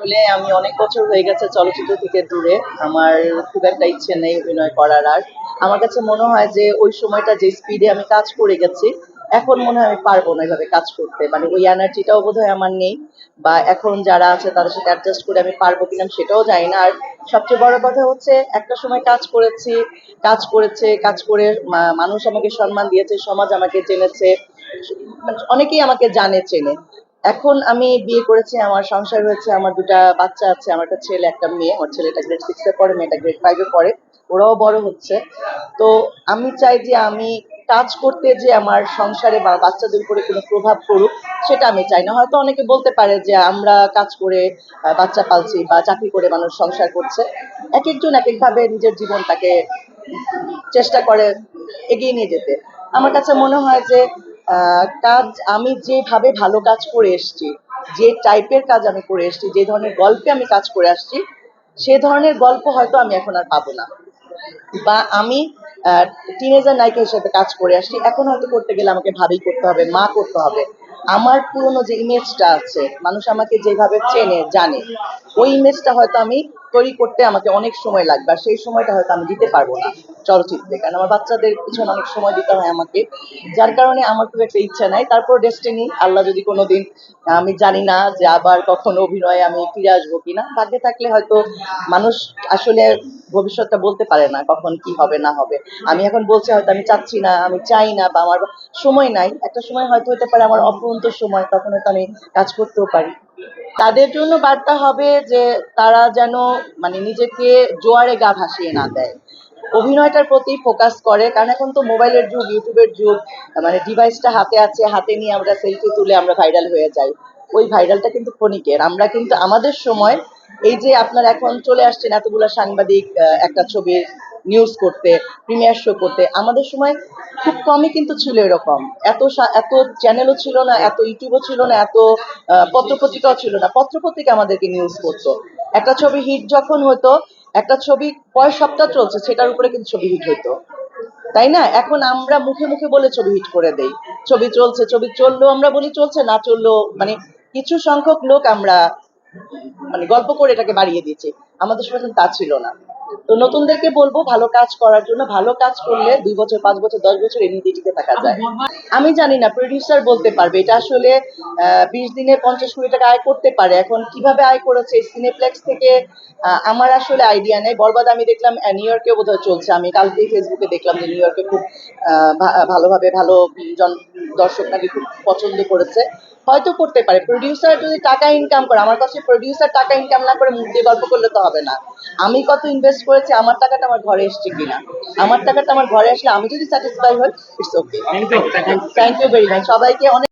আসলে আমি অনেক বছর হয়ে গেছে চলচ্চিত্র থেকে দূরে। আমার খুব একটা ইচ্ছে নেই অভিনয় করার আর। আমার কাছে মনে হয় যে ওই সময়টা যে স্পিডে আমি কাজ করে গেছি, এখন মনে হয় আমি পারব না এভাবে কাজ করতে। মানে ওই এনার্জিটাও বোধহয় আমার নেই বা এখন যারা আছে তাদের সাথে অ্যাডজাস্ট করে আমি পারব কিনা সেটাও জানি না। আর সবচেয়ে বড় কথা হচ্ছে, একটা সময় কাজ করেছি, কাজ করেছে, কাজ করে মানুষ আমাকে সম্মান দিয়েছে, সমাজ আমাকে জেনেছে মানে অনেকেই আমাকে জানে, চেনে। এখন আমি বিয়ে করেছি, আমার সংসার হয়েছে, আমার দুটা বাচ্চা আছে, আমার একটা ছেলে, একটা মেয়ে। আমার ছেলেটা গ্রেড সিক্সে পড়ে, মেয়েটা গ্রেড ফাইভে পড়ে। ওরাও বড় হচ্ছে। তো আমি চাই যে আমি কাজ করতে যে আমার সংসারে বা বাচ্চাদের উপরে কোনো প্রভাব পড়ুক, সেটা আমি চাই না। হয়তো অনেকে বলতে পারে যে আমরা কাজ করে বাচ্চা পালছি বা চাকরি করে মানুষ সংসার করছে। এক একজন এক একভাবে নিজের জীবনটাকে চেষ্টা করে এগিয়ে নিয়ে যেতে। আমার কাছে মনে হয় যে কাজ আমি যেভাবে ভালো কাজ করে এসেছি, যে টাইপের কাজ আমি করে এসেছি, যে ধরনের গল্পে আমি কাজ করে আসছি, সে ধরনের গল্প হয়তো আমি এখন আর পাবো না। বা আমি টিনেজার নায়িকা হিসেবে কাজ করে আসছি, এখন হয়তো করতে গেলে আমাকে ভাবেই করতে হবে, মা করতে হবে। আমার পুরনো যে ইমেজটা আছে, মানুষ আমাকে যেভাবে চেনে, জানে, ওই ইমেজটা হয়তো আমি তৈরি করতে আমাকে অনেক সময় লাগবে, আর সেই সময়টা হয়তো আমি দিতে পারব না চলচ্চিত্রে, কারণ আমার বাচ্চাদের পিছনে অনেক সময় দিতে হয় আমাকে। যার কারণে আমার খুব একটা ইচ্ছা নাই। তারপর ডেস্টিনি আল্লাহ যদি কোনোদিন আমি জানি না যে আবার কখনো অভিনয়ে আমি ফিরে আসব কিনা ভাগ্যে থাকলে হয়তো মানুষ আসলে ভবিষ্যৎটা বলতে পারে না কখন কি হবে, না হবে। আমি এখন বলছি হয়তো আমি চাচ্ছি না, আমি চাই না, বা আমার সময় নাই। একটা সময় হয়তো হতে পারে আমার অপরন্ত সময়, তখন হয়তো আমি কাজ করতেও পারি। তাদের জন্য বার্তা হবে যে তারা যেন মানে নিজেকে জোয়ারে গা ভাসিয়ে না দেয়। অভিনয়টার প্রতি ফোকাস করে, কারণ এখন তো মোবাইলের যুগ, ইউটিউবের যুগ মানে ডিভাইসটা হাতে আছে, হাতে নিয়ে আমরা সেলফি তুলে আমরা ভাইরাল হয়ে যাই। ওই ভাইরালটা কিন্তু ক্ষণিকের। আমরা কিন্তু আমাদের সময়, এই যে আপনার এখন চলে আসছেন এতগুলো সাংবাদিক একটা ছবির নিউজ করতে প্রিমিয়ার শো করতে, আমাদের সময় খুব কমই কিন্তু ছিল এরকম। এত এত চ্যানেলও ছিল না, এত ইউটিউবও ছিল না, এত পত্রপত্রিকাও ছিল না। পত্রপত্রিকা আমাদেরকে নিউজ করতো। একটা ছবি হিট যখন হতো একটা ছবি কয় সপ্তাহ চলছে, সেটার উপরে কিন্তু ছবি হিট হতো তাই না? এখন আমরা মুখে মুখে বলে ছবি হিট করে দেই। ছবি চলছে, ছবি চললেও আমরা বলি চলছে, না চললেও মানে কিছু সংখ্যক লোক আমরা মানে গল্প করে এটাকে বাড়িয়ে দিয়েছি। আমাদের সময় তা ছিল না। তো নতুনদেরকে বলব, ভালো কাজ করার জন্য, ভালো কাজ করলে দুই বছর, পাঁচ বছর, দশ বছর এমনিতেই টিকে থাকা যায়। আমি জানি না প্রডিউসার বলতে পারবে। এটা আসলে বিশ দিনে পঞ্চাশ কোটি টাকা আয় করতে পারে। এখন কীভাবে আয় করেছে? সিনেপ্লেক্স থেকে আমার আসলে আইডিয়া নেই। বরবাদ আমি দেখলাম নিউ ইয়র্কেও বোধহয় চলছে। আমি কালকেই ফেসবুকে দেখলাম যে নিউ ইয়র্কে খুব ভালোভাবে ভালো জন দর্শক নাকি খুব পছন্দ করেছে। হয়তো করতে পারে। প্রডিউসার যদি টাকা ইনকাম করে আমার কাছে প্রডিউসার টাকা ইনকাম না করে মুখ দিয়ে গল্প করলে তো হবে না। আমি কত ইনভেস্ট করেছি আমার টাকাটা আমার ঘরে এসছে কিনা? আমার টাকাটা আমার ঘরে আসলে আমি যদি স্যাটিসফাই হই it's okay thank you very much সবাইকে অনেক